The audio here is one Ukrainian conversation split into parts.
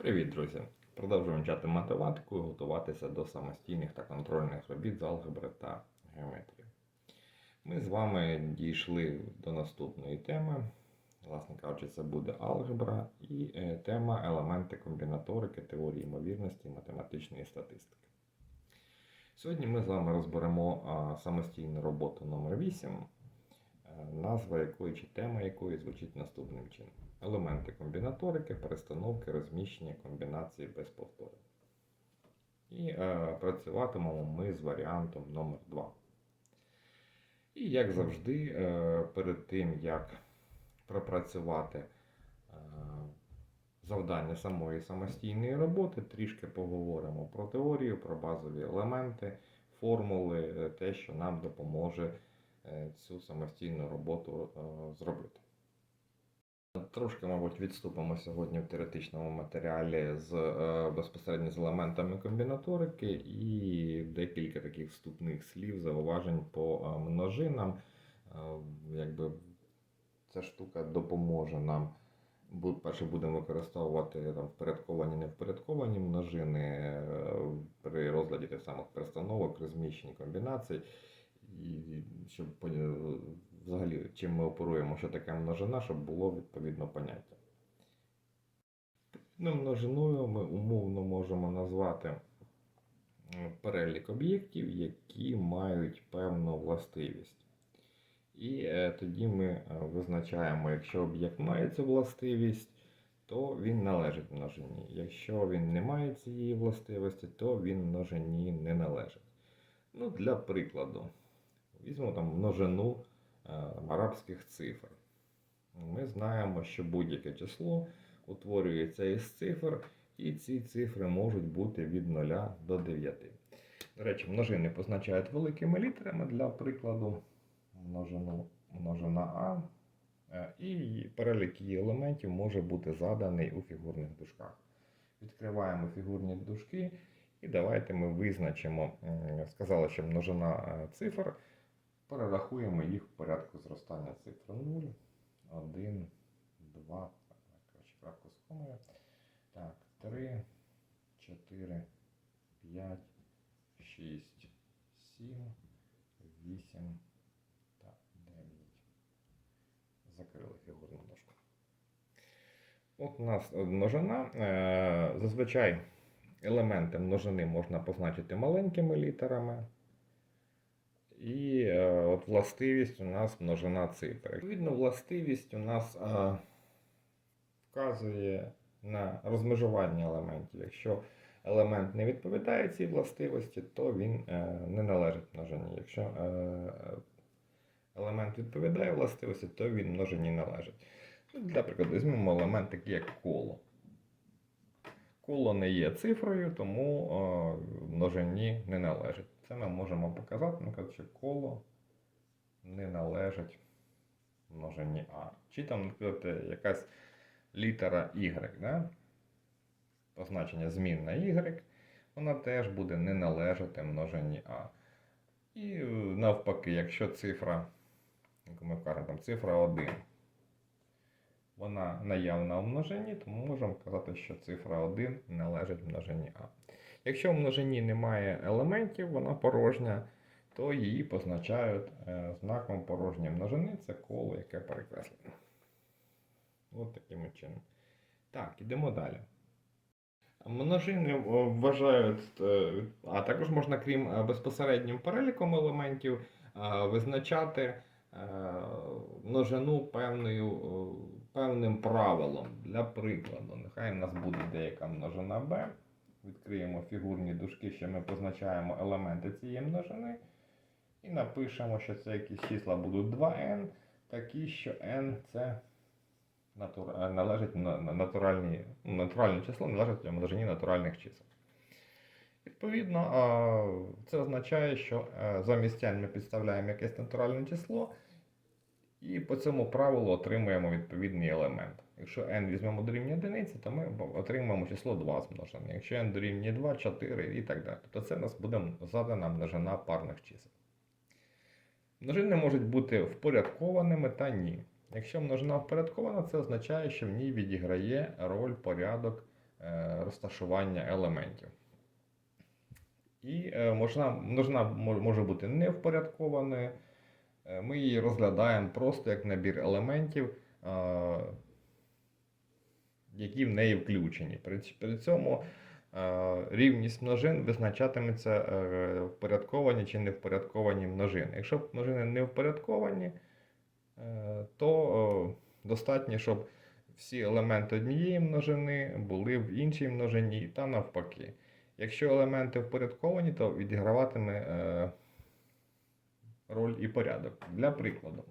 Привіт, друзі! Продовжуємо вчати математику і готуватися до самостійних та контрольних робіт з алгебри та геометрії. Ми з вами дійшли до наступної теми. Власне кажучи, це буде алгебра і е, тема елементи комбінаторики, теорії ймовірності, математичної статистики. Сьогодні ми з вами розберемо самостійну роботу номер 8 е, назва якої чи тема якої звучить наступним чином: елементи комбінаторики, перестановки, розміщення комбінації без повторень. І е, працюватимемо ми з варіантом номер 2 І як завжди, е, перед тим як пропрацювати е, завдання самої самостійної роботи, трішки поговоримо про теорію, про базові елементи, формули, е, те, що нам допоможе е, цю самостійну роботу е, зробити. Трошки, мабуть, відступимо сьогодні в теоретичному матеріалі з е, безпосередньо з елементами комбінаторики і декілька таких вступних слів, зауважень по е, множинам. Е, Якби ця штука допоможе нам. Перше будемо використовувати там впорядковані, невпорядковані множини при розгляді тих самих перестановок, розміщень комбінацій. І щоб взагалі чим ми оперуємо, що таке множина, щоб було відповідно поняття. Ну, множиною ми умовно можемо назвати перелік об'єктів, які мають певну властивість. І е, тоді ми е, визначаємо, якщо об'єкт має цю властивість, то він належить множині. Якщо він не має цієї властивості, то він множині не належить. Ну, для прикладу, візьмемо там множину арабських цифр. Ми знаємо, що будь-яке число утворюється із цифр, і ці цифри можуть бути від 0 до 9. До речі, множини позначають великими літерами для прикладу множину множина А, е, і перелік її елементів може бути заданий у фігурних дужках. Відкриваємо фігурні дужки, і давайте ми визначимо, сказали, що множина е, цифр, перерахуємо їх в порядку зростання цифр 0, 1, 2, коротше, крапку з комою. Так, 3, 4, 5, 6, 7, 8 та 9. Закрили фігурну дошку. От у нас множина. Е, Зазвичай елементи множини можна позначити маленькими літерами. І е, от властивість у нас множина цифр. Відповідно, властивість у нас е, вказує на розмежування елементів. Якщо елемент не відповідає цій властивості, то він е, не належить множині. Якщо е, елемент відповідає властивості, то він множині належить. Ну, Для прикладу, візьмемо елемент такий, як коло. Коло не є цифрою, тому е, множині не належить. Це ми можемо показати, наприклад, що коло не належить множині А. Чи там, наприклад, якась літера Y, да? позначення змінна Y, вона теж буде не належати множині А. І е, навпаки, якщо цифра, як ми кажемо, там цифра 1, вона наявна у множині, то ми можемо казати, що цифра 1 належить множині А. Якщо в множині немає елементів, вона порожня, то її позначають е, знаком порожньої множини, це коло, яке перекреслене. От таким чином. Так, ідемо далі. Множини е, вважають, е, а також можна, крім безпосереднім переліком елементів, визначати множину певною, певним правилом. Для прикладу, нехай у нас буде деяка множина b. Відкриємо фігурні дужки, що ми позначаємо елементи цієї множини. І напишемо, що це якісь числа будуть 2n, такі, що n це е, належить на на- натуральні, натуральне число належить множині натуральних чисел. Відповідно, це означає, що е, замість n ми підставляємо якесь натуральне число, і по цьому правилу отримуємо відповідний елемент. Якщо n візьмемо дорівнює одиниці, то ми отримаємо число 2 змножене. Якщо n дорівнює 2, 4 і так далі. Тобто це у нас буде задана множина парних чисел. Множини можуть бути впорядкованими та ні. Якщо множина впорядкована, це означає, що в ній відіграє роль порядок е, розташування елементів. І е, можна, множина може бути невпорядкованою. Е, Ми її розглядаємо просто як набір елементів, які в неї включені. При, при цьому рівність множин визначатиметься е, впорядковані чи невпорядковані множини. Якщо множини не впорядковані, е, то достатньо, щоб всі елементи однієї множини були в іншій множині та навпаки. Якщо елементи впорядковані, то відіграватиме е, роль і порядок. Для прикладу,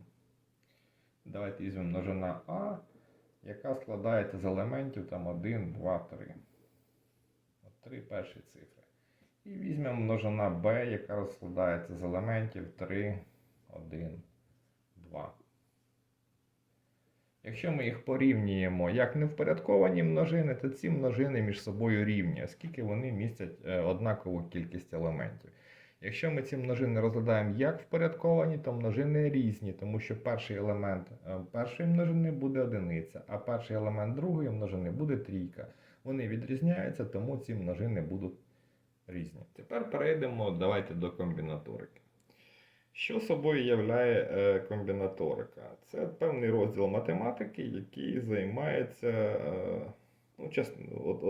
давайте візьмемо множина А, яка складається з елементів там 1, 2, 3. От три перші цифри. І візьмемо множина Б, яка складається з елементів 3, 1, 2. Якщо ми їх порівнюємо як невпорядковані множини, то ці множини між собою рівні, оскільки вони містять е, однакову кількість елементів. Якщо ми ці множини розглядаємо як впорядковані, то множини різні, тому що перший елемент е, першої множини буде одиниця, а перший елемент другої множини буде трійка. Вони відрізняються, тому ці множини будуть різні. Тепер перейдемо давайте до комбінаторики. Що собою являє е, комбінаторика? Це певний розділ математики, який займається е, ну, чесно,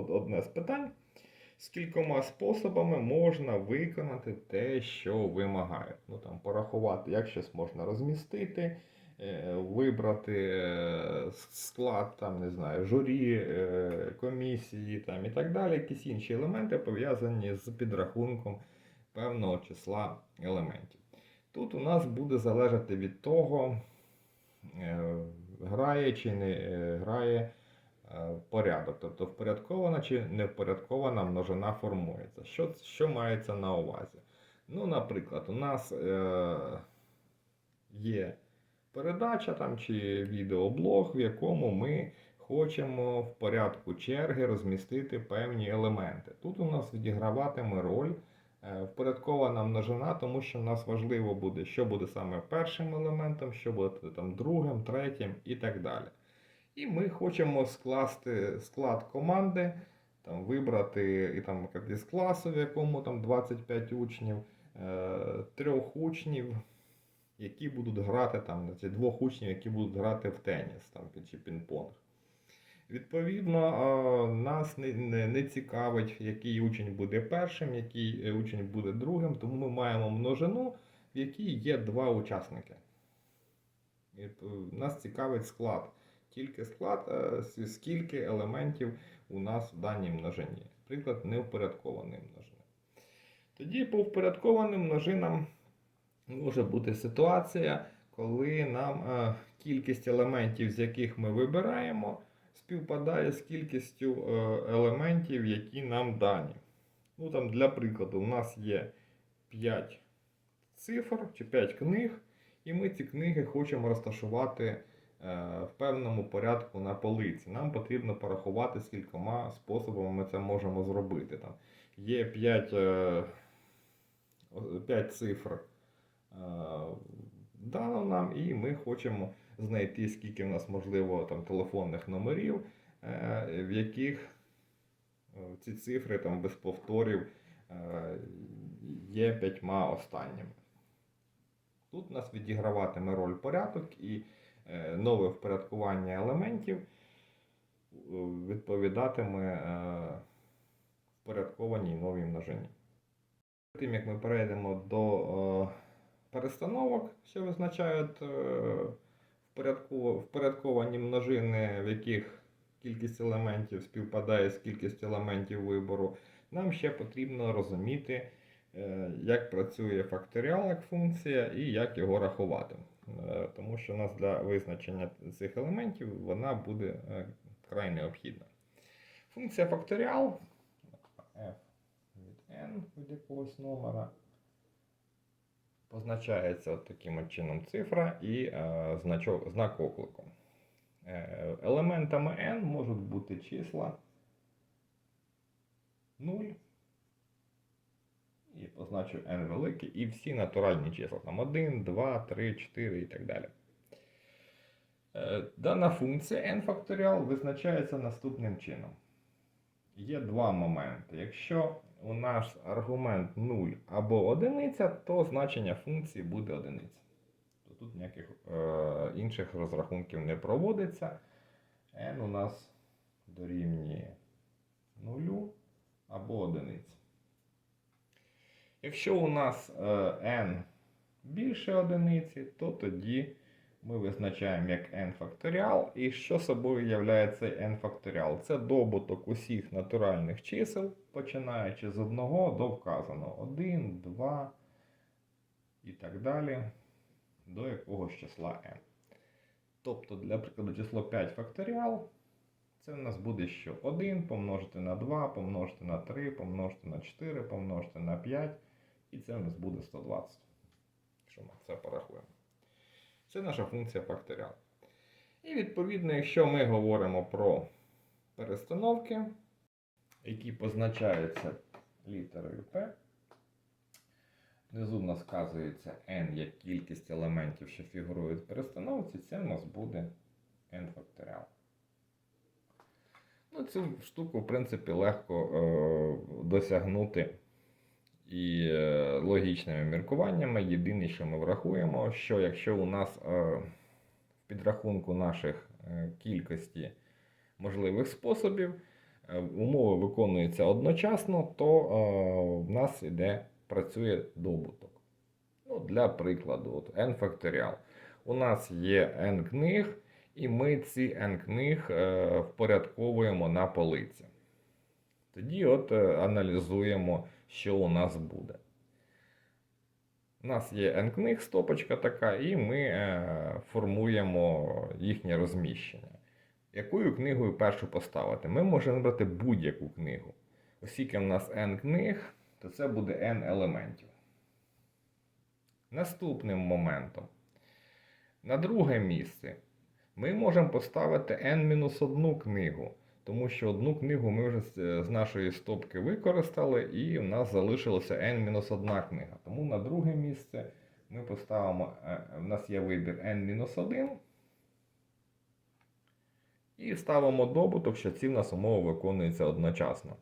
одне з питань. Скількома способами можна виконати те, що вимагають. Ну, там, порахувати, як щось можна розмістити, е, вибрати е, склад, там, не знаю, журі, е, комісії там, і так далі, якісь інші елементи пов'язані з підрахунком певного числа елементів. Тут у нас буде залежати від того, грає чи не грає порядок. Тобто впорядкована чи невпорядкована множина формується. Що, що мається на увазі? Ну, наприклад, у нас е, є передача там, чи відеоблог, в якому ми хочемо в порядку черги розмістити певні елементи. Тут у нас відіграватиме роль е, впорядкована множина, тому що нас важливо буде, що буде саме першим елементом, що буде там другим, третім і так далі. І ми хочемо скласти склад команди, там, вибрати і там, із класу, в якому там 25 учнів, е, трьох учнів, які будуть грати там, двох учнів, які будуть грати в теніс там, чи пінг-понг. Відповідно, нас не, не, не цікавить, який учень буде першим, який е, учень буде другим, тому ми маємо множину, в якій є два учасники. Е, Нас цікавить склад. Тільки склад, е, скільки елементів у нас в даній множині. Наприклад, невпорядковані множини. Тоді по впорядкованим множинам може бути ситуація, коли нам е, кількість елементів, з яких ми вибираємо, співпадає з кількістю е, елементів, які нам дані. Ну, там, для прикладу, у нас є 5 цифр чи 5 книг, і ми ці книги хочемо розташувати в певному порядку на полиці. Нам потрібно порахувати, скількома способами ми це можемо зробити. Там є 5, 5 цифр е, дано нам, і ми хочемо знайти, скільки в нас можливо там, телефонних номерів, е, в яких е, ці цифри там, без повторів е, є п'ятьма останніми. Тут у нас відіграватиме роль порядок і е, нове впорядкування елементів е, відповідатиме е, впорядкованій новій множині. Тим як ми перейдемо до е, перестановок, що визначають е, впорядковані множини, в яких кількість елементів співпадає з кількістю елементів вибору, нам ще потрібно розуміти, е, як працює факторіал як функція і як його рахувати. Е, Тому що у нас для визначення цих елементів вона буде е, край необхідна. Функція факторіал f від n від якогось номера позначається от таким чином цифра і е, значок, знак оклику. Е, елементами n можуть бути числа 0 і позначу n велике, і всі натуральні числа. Там 1, 2, 3, 4 і так далі. Е, Дана функція n факторіал визначається наступним чином. є два моменти. Якщо у нас аргумент 0 або одиниця, то значення функції буде одиниця. То тут ніяких е, інших розрахунків не проводиться. n у нас дорівнює 0 або одиниці. Якщо у нас е, n більше одиниці, то тоді ми визначаємо як n факторіал. І що собою являє цей n факторіал? Це добуток усіх натуральних чисел, починаючи з 1 до вказаного 1, 2 і так далі, до якогось числа n. Тобто, для прикладу, число 5 факторіал. Це в нас буде що? 1 помножити на 2, помножити на 3, помножити на 4, помножити на 5. І це в нас буде 120. Що ми це порахуємо. Це наша функція факторіал. І відповідно, якщо ми говоримо про перестановки, які позначаються літерою P, внизу в нас вказується n як кількість елементів, що фігурують в перестановці, це в нас буде n факторіал. Ну, цю штуку, в принципі, легко е, досягнути і е, логічними міркуваннями. Єдине, що ми врахуємо, що якщо у нас е, в підрахунку наших е, кількості можливих способів умови виконуються одночасно, то в нас іде, працює добуток. Ну, для прикладу, от n факторіал. У нас є n книг, і ми ці n книг впорядковуємо на полиці. Тоді от аналізуємо, що у нас буде. У нас є n книг, стопочка така, і ми е, формуємо їхнє розміщення. Якою книгою першу поставити? Ми можемо вибрати будь-яку книгу. Оскільки в нас n книг, то це буде n елементів. Наступним моментом. На друге місце ми можемо поставити n-1 книгу, тому що одну книгу ми вже з- з нашої стопки використали, і в нас залишилося n-1 книга. Тому на друге місце ми поставимо, е, в нас є вибір n-1. І ставимо добуток, що ці в нас умови виконуються одночасно.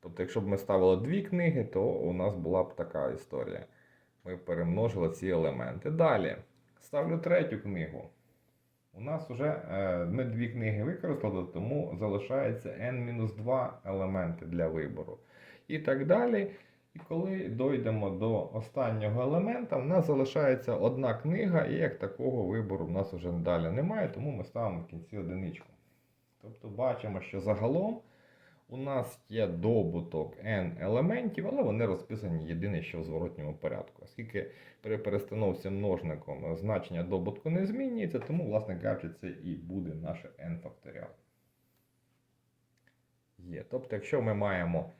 Тобто, якщо б ми ставили дві книги, то у нас була б така історія. Ми перемножили ці елементи. Далі ставлю третю книгу. У нас вже е, ми дві книги використали, тому залишається n-2 елементи для вибору. І так далі. І коли дійдемо до останнього елемента, в нас залишається одна книга, і як такого вибору в нас вже далі немає, тому ми ставимо в кінці одиничку. Тобто бачимо, що загалом у нас є добуток n елементів, але вони розписані єдине, що в зворотньому порядку. Оскільки при перестановці множником значення добутку не змінюється, тому, власне кажучи, це і буде наше n факторіал. Є. Тобто, якщо ми маємо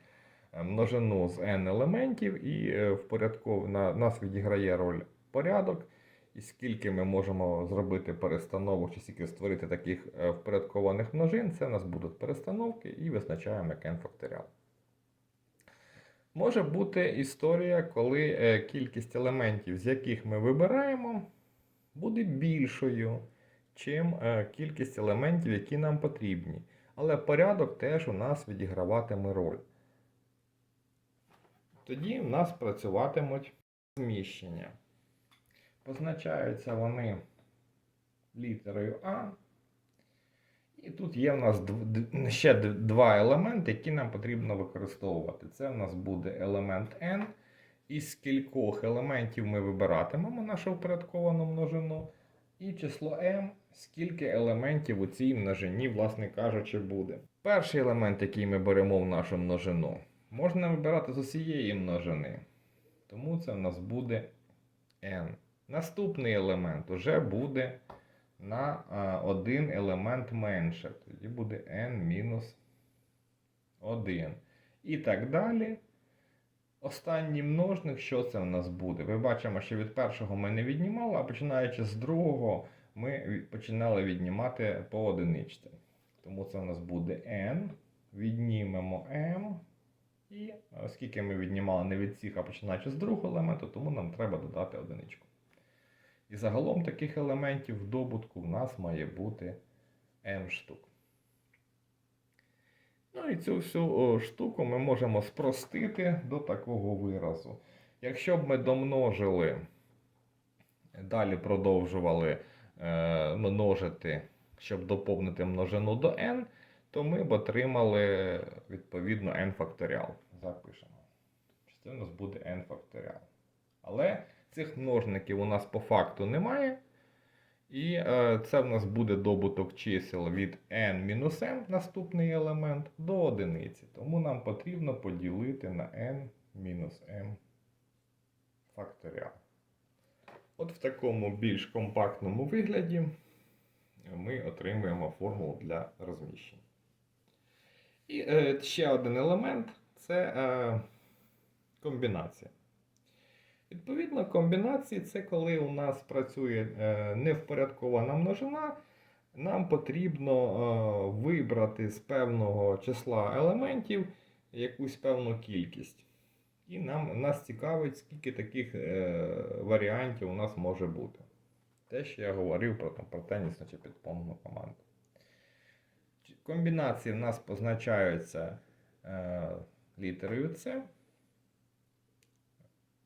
е, множину з n елементів і е, в порядку на нас відіграє роль порядок, і скільки ми можемо зробити перестановок, чи скільки створити таких е, впорядкованих множин, це у нас будуть перестановки і визначаємо n факторіал. Може бути історія, коли е, кількість елементів, з яких ми вибираємо, буде більшою, чим е, кількість елементів, які нам потрібні. Але порядок теж у нас відіграватиме роль. Тоді в нас працюватимуть зміщення. Позначаються вони літерою А. І тут є в нас ще два елементи, які нам потрібно використовувати. Це в нас буде елемент n. Із кількох елементів ми вибиратимемо нашу впорядковану множину. І число m, скільки елементів у цій множині, власне кажучи, буде. Перший елемент, який ми беремо в нашу множину, можна вибирати з усієї множини. Тому це в нас буде n. Наступний елемент вже буде на один елемент менше. Тоді буде n-1. І так далі. Останній множник, що це в нас буде? Ви бачимо, що від першого ми не віднімали, а починаючи з другого, ми починали віднімати по одиничці. Тому це в нас буде n. Віднімемо m. І оскільки ми віднімали не від всіх, а починаючи з другого елементу, тому нам треба додати одиничку. І загалом таких елементів в добутку в нас має бути m штук. Ну і цю всю штуку ми можемо спростити до такого виразу. Якщо б ми домножили, далі продовжували е, множити, щоб доповнити множину до n, то ми б отримали відповідно n факторіал. Запишемо. Це у нас буде n факторіал. Але цих множників у нас по факту немає. І е, це в нас буде добуток чисел від n-m, наступний елемент, до одиниці. Тому нам потрібно поділити на n-m факторіал. От в такому більш компактному вигляді ми отримуємо формулу для розміщення. І е, ще один елемент це е, комбінація. Відповідно, комбінації це коли у нас працює е, невпорядкована множина, нам потрібно е, вибрати з певного числа елементів якусь певну кількість. І нам, нас цікавить, скільки таких е, варіантів у нас може бути. Те, що я говорив про, про тенісну чи підпомну команду. Комбінації в нас позначаються е, літерою С.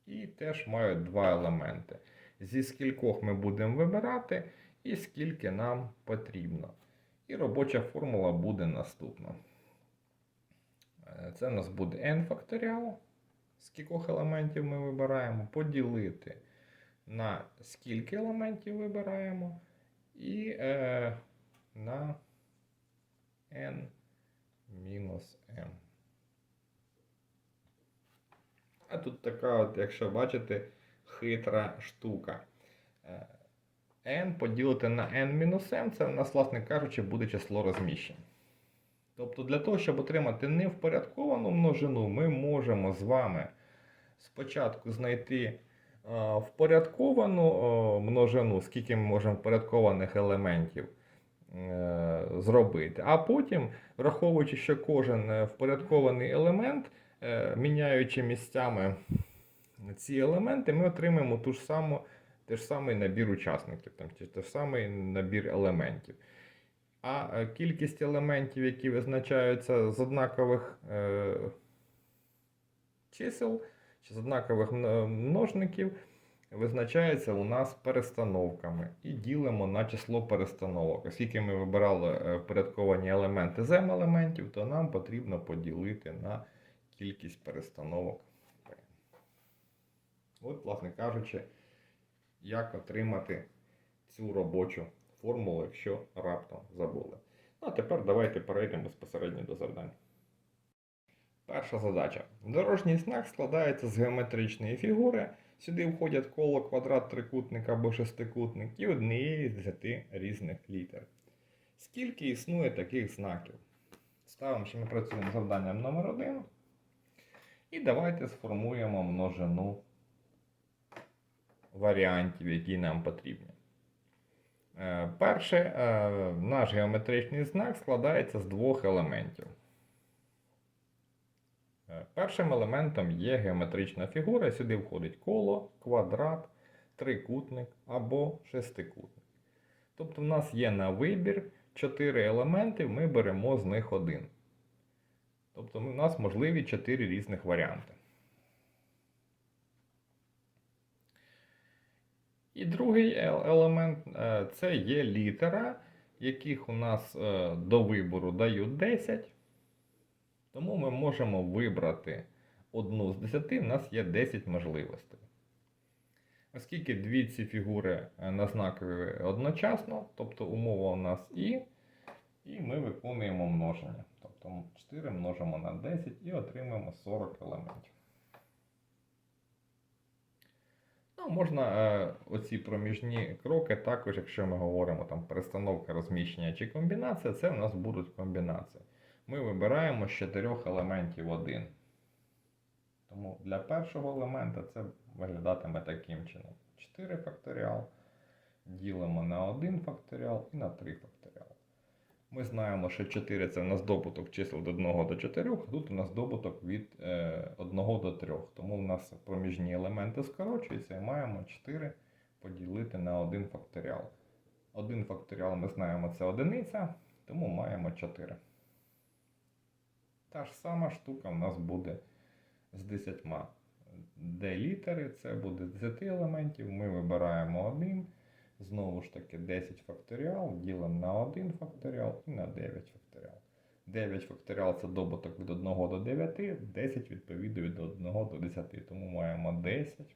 І теж мають два елементи. Зі скількох ми будемо вибирати, і скільки нам потрібно. І робоча формула буде наступна. Е, Це у нас буде n факторіал. З кількох елементів ми вибираємо, поділити на скільки елементів вибираємо, і е, на n мінус m. Тут така, от, якщо бачите, хитра штука. Е, n поділити на n-m, це у нас, власне кажучи, буде число розміщень. Тобто для того, щоб отримати невпорядковану множину, ми можемо з вами спочатку знайти е, впорядковану е, множину, скільки ми можемо впорядкованих елементів зробити. А потім, враховуючи, що кожен впорядкований елемент, міняючи місцями ці елементи, ми отримаємо ту ж саму, той ж самий набір учасників, там, той ж самий набір елементів. А е, кількість елементів, які визначаються з однакових е, чисел чи з однакових множників, визначається у нас перестановками. І ділимо на число перестановок. Оскільки ми вибирали е, впорядковані елементи з m елементів, то нам потрібно поділити на кількість перестановок. От, власне кажучи, як отримати цю робочу формулу, якщо раптом забули. Ну, а тепер давайте перейдемо безпосередньо до завдань. Перша задача. Дорожній знак складається з геометричної фігури. Сюди входять коло, квадрат, трикутник або шестикутник і однієї з десяти різних літер. Скільки існує таких знаків? Ставимо, що ми працюємо з завданням номер 1 І давайте сформуємо множину варіантів, які нам потрібні. Е, Перше, е, наш геометричний знак складається з двох елементів. Е, Першим елементом є геометрична фігура. Сюди входить коло, квадрат, трикутник або шестикутник. Тобто, в нас є на вибір 4 елементи, ми беремо з них один. Тобто, у нас можливі 4 різних варіанти. І другий елемент е, це є літера, яких у нас е, до вибору дають 10. Тому ми можемо вибрати одну з 10, у нас є 10 можливостей. Оскільки дві ці фігури е, назнакові одночасно, тобто умова у нас і, і ми виконуємо множення. Тобто 4 множимо на 10 і отримаємо 40 елементів. Ну, можна е, оці проміжні кроки також, якщо ми говоримо там перестановка розміщення чи комбінація, це у нас будуть комбінації. Ми вибираємо з чотирьох елементів один. Тому для першого елемента це виглядатиме таким чином. 4 факторіал ділимо на 1 факторіал і на 3 факторіал. Ми знаємо, що 4 це у нас добуток чисел від 1 до 4, а тут у нас добуток від е, 1 до 3. Тому у нас проміжні елементи скорочуються і маємо 4 поділити на 1 факторіал. 1 факторіал ми знаємо це одиниця, тому маємо 4. Та ж сама штука в нас буде з 10. Де літери, це буде 10 елементів. Ми вибираємо один. Знову ж таки, 10 факторіал ділимо на 1 факторіал і на 9 факторіал. 9 факторіал це добуток від 1 до 9, 10 відповідно від 1 до 10. Тому маємо 10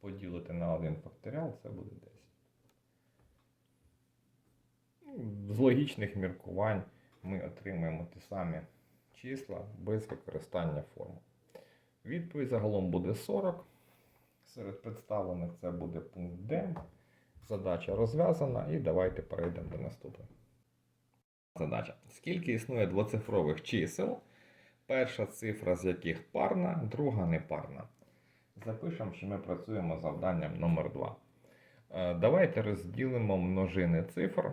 поділити на 1 факторіал, це буде 10. Ну, З логічних міркувань ми отримаємо ті самі числа без використання формул. Відповідь загалом буде 40. Серед представлених це буде пункт Д. Задача розв'язана, і давайте перейдемо до наступної. Задача. Скільки існує двоцифрових чисел, перша цифра з яких парна, друга непарна. Запишемо, що ми працюємо завданням номер 2. Давайте розділимо множини цифр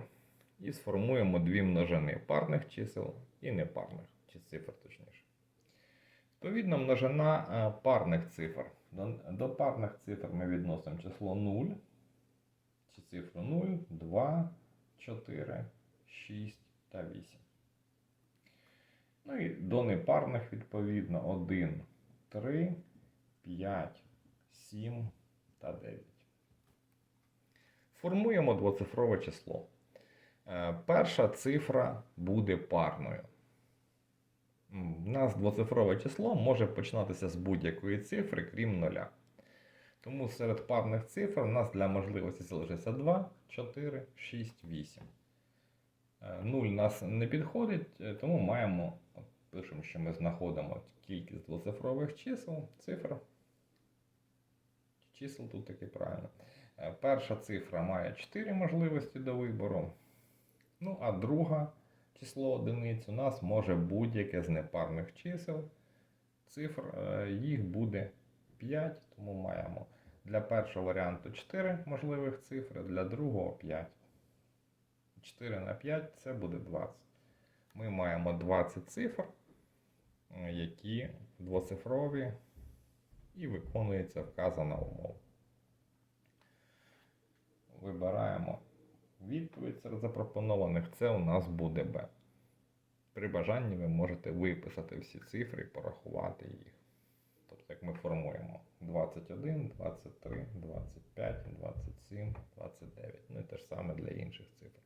і сформуємо дві множини парних чисел і непарних, чи цифр точніше. Відповідно, множина е, парних цифр. До парних цифр ми відносимо число 0, чи цифру 0, 2, 4, 6 та 8. Ну і до непарних, відповідно, 1, 3, 5, 7 та 9. Формуємо двоцифрове число. Е, Перша цифра буде парною. У нас двоцифрове число може починатися з будь-якої цифри, крім нуля. Тому серед парних цифр у нас для можливості залишиться 2, 4, 6, 8. 0 нас не підходить, е, тому маємо, пишемо, що ми знаходимо кількість двоцифрових чисел, цифр. Чисел тут таки правильно. Е, Перша цифра має 4 можливості до вибору. Ну, а друга число одиниць у нас може будь-яке з непарних чисел. Цифр е, їх буде 5, тому маємо для першого варіанту 4 можливих цифри, для другого 5. 4 на 5 це буде 20. Ми маємо 20 цифр, е, які двоцифрові і виконується вказана умова. Вибираємо відповідь серед запропонованих. Це у нас буде Б. При бажанні ви можете виписати всі цифри і порахувати їх. Як ми формуємо 21, 23, 25, 27, 29. Ну і те ж саме для інших цифр.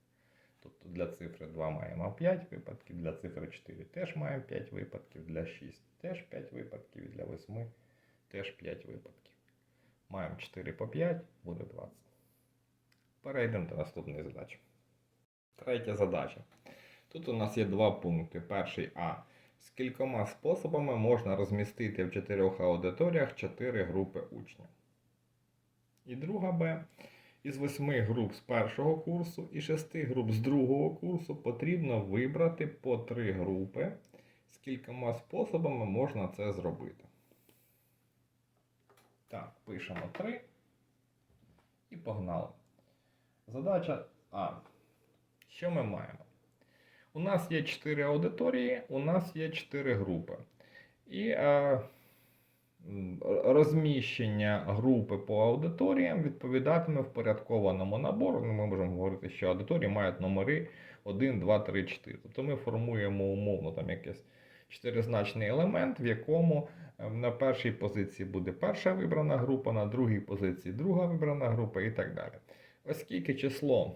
Тобто для цифри 2 маємо 5 випадків, для цифри 4 теж маємо 5 випадків, для 6 теж 5 випадків, і для 8 теж 5 випадків. Маємо 4 по 5, буде 20. Перейдемо до наступної задачі. Третя задача. Тут у нас є два пункти. Перший А. З кількома способами можна розмістити в чотирьох аудиторіях 4 групи учнів. І друга Б. Із восьми груп з першого курсу і шести груп з другого курсу потрібно вибрати по три групи. З кількома способами можна це зробити. Так, пишемо 3 і погнали. Задача А. Що ми маємо? У нас є 4 аудиторії, у нас є 4 групи. І е, розміщення групи по аудиторіям відповідатиме впорядкованому набору. Ну, Ми можемо говорити, що аудиторії мають номери 1, 2, 3, 4. Тобто ми формуємо умовно там якийсь чотиризначний елемент, в якому е, на першій позиції буде перша вибрана група, на другій позиції друга вибрана група і так далі. Оскільки число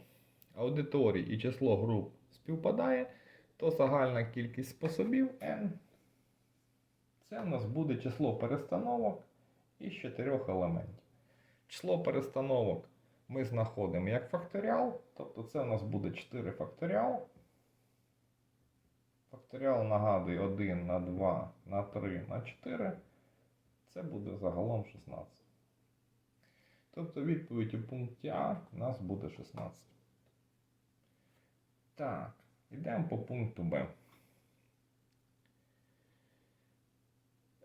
аудиторій і число груп співпадає, то загальна кількість способів n це у нас буде число перестановок із чотирьох елементів. Число перестановок ми знаходимо як факторіал, тобто це у нас буде 4 факторіал. Факторіал нагадує 1 на 2 на 3 на 4. Це буде загалом 16. Тобто відповідь у пункті А у нас буде 16. Так, йдемо по пункту Б.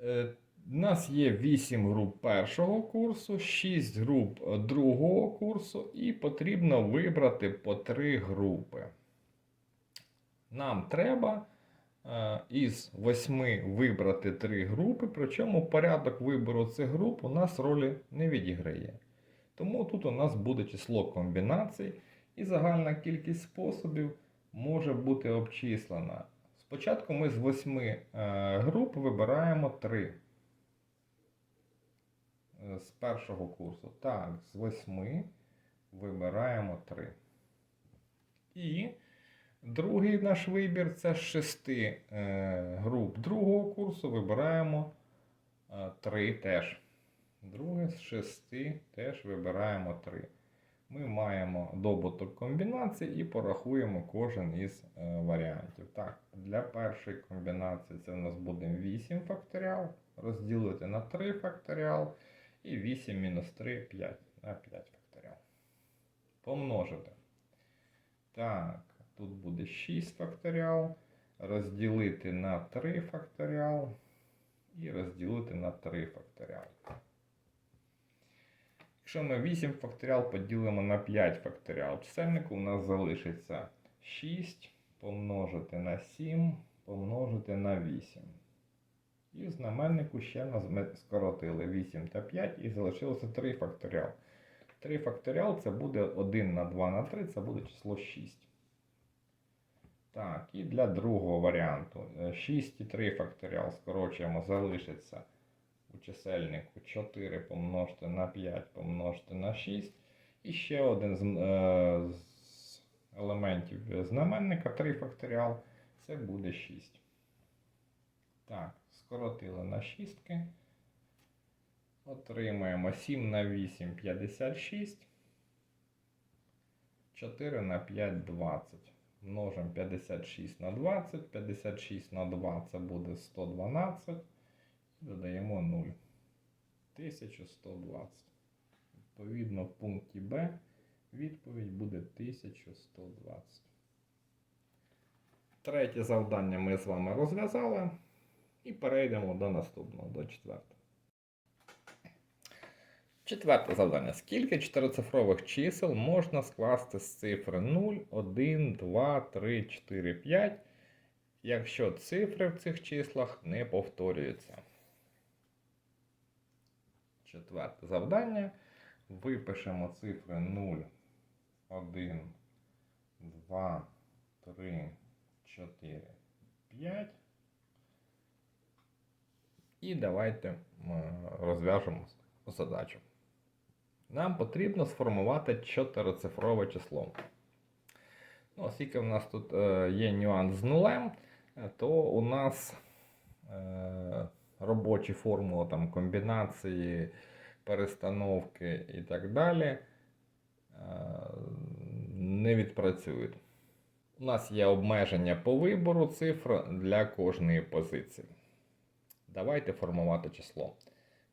Е, У нас є 8 груп першого курсу, 6 груп е, другого курсу, і потрібно вибрати по 3 групи. Нам треба е, із 8 вибрати 3 групи, причому порядок вибору цих груп у нас ролі не відіграє. Тому тут у нас буде число комбінацій, і загальна кількість способів може бути обчислена Спочатку ми з восьми е, груп вибираємо три. Е, З першого курсу. Так, з восьми вибираємо три. І другий наш вибір це з шести е, груп другого курсу вибираємо три теж. Друге з шести теж вибираємо три. Ми маємо добуток комбінацій і порахуємо кожен із е, варіантів. Так, для першої комбінації це у нас буде 8 факторіал. Розділити на 3 факторіал. І 8 мінус 3 5 на 5 факторіал. Помножити. Так, тут буде 6 факторіал. Розділити на 3 факторіал. І розділити на 3 факторіал. Якщо ми 8 факторіал поділимо на 5 факторіал, чисельнику у нас залишиться 6 помножити на 7 помножити на 8. І в знаменнику ще нас ми скоротили 8 та 5 і залишилося 3 факторіал. 3 факторіал це буде 1 на 2 на 3, це буде число 6. Так, і для другого варіанту 6 і 3 факторіал скорочуємо, залишиться у чисельнику 4 помножити на 5 помножити на 6. І ще один з, е, з елементів знаменника 3 факторіал. Це буде 6. Так, скоротили на 6. Отримаємо 7 на 8 56. 4 на 5 20. Множимо 56 на 20. 56 на 2 це буде 112. Додаємо 0. 1120. Відповідно, в пункті Б відповідь буде 1120. Третє завдання ми з вами розв'язали. І перейдемо до наступного, до четвертого. Четверте завдання. Скільки чотирицифрових чисел можна скласти з цифри 0, 1, 2, 3, 4, 5, якщо цифри в цих числах не повторюються? Четверте завдання. Випишемо цифри 0, 1, 2, 3, 4, 5. І давайте е, розв'яжемо задачу. Нам потрібно сформувати чотирицифрове число. Ну, оскільки в нас тут е, є нюанс з нулем, е, то у нас робочі формули там, комбінації, перестановки і так далі е, не відпрацюють. У нас є обмеження по вибору цифр для кожної позиції. Давайте формувати число.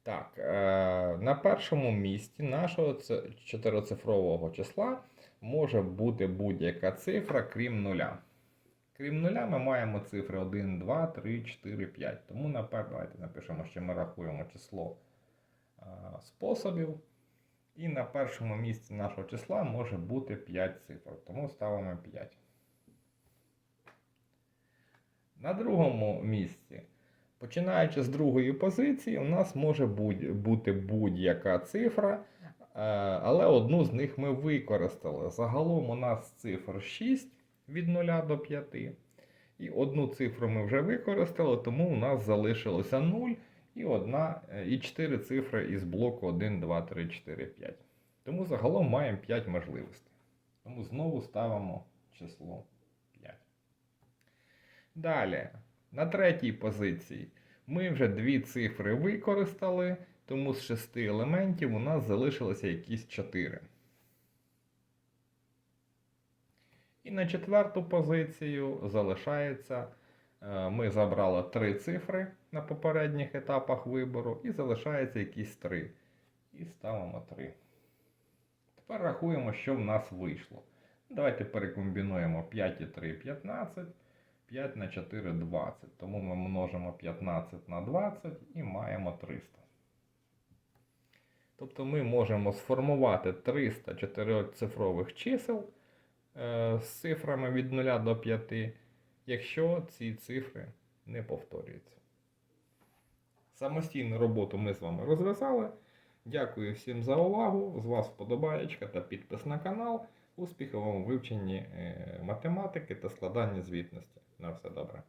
Так, е, на першому місці нашого чотирицифрового числа може бути будь-яка цифра, крім нуля. Крім нуля, ми маємо цифри 1, 2, 3, 4, 5. Тому напевно, давайте напишемо, що ми рахуємо число способів. І на першому місці нашого числа може бути 5 цифр. Тому ставимо 5. На другому місці, починаючи з другої позиції, у нас може бути будь-яка цифра, е, але одну з них ми використали. Загалом у нас цифр 6 від 0 до 5. І одну цифру ми вже використали, тому у нас залишилося 0 і, одна, е, і 4 цифри із блоку 1, 2, 3, 4, 5. Тому загалом маємо 5 можливостей. Тому знову ставимо число 5. Далі, на третій позиції ми вже дві цифри використали, тому з шести елементів у нас залишилося якісь 4. І на четверту позицію залишається. е, Ми забрали три цифри на попередніх етапах вибору, і залишається якісь 3. І ставимо 3. Тепер рахуємо, що в нас вийшло. Давайте перекомбінуємо 5 і 3 15. 5 на 4 20. Тому ми множимо 15 на 20 і маємо 300. Тобто ми можемо сформувати 300 чотирицифрових чисел з цифрами від 0 до 5, якщо ці цифри не повторюються. Самостійну роботу ми з вами розв'язали. Дякую всім за увагу. З вас вподобаєчка та підпис на канал. Успіхів вам у вивченні е, математики та складанні звітності. На все добре.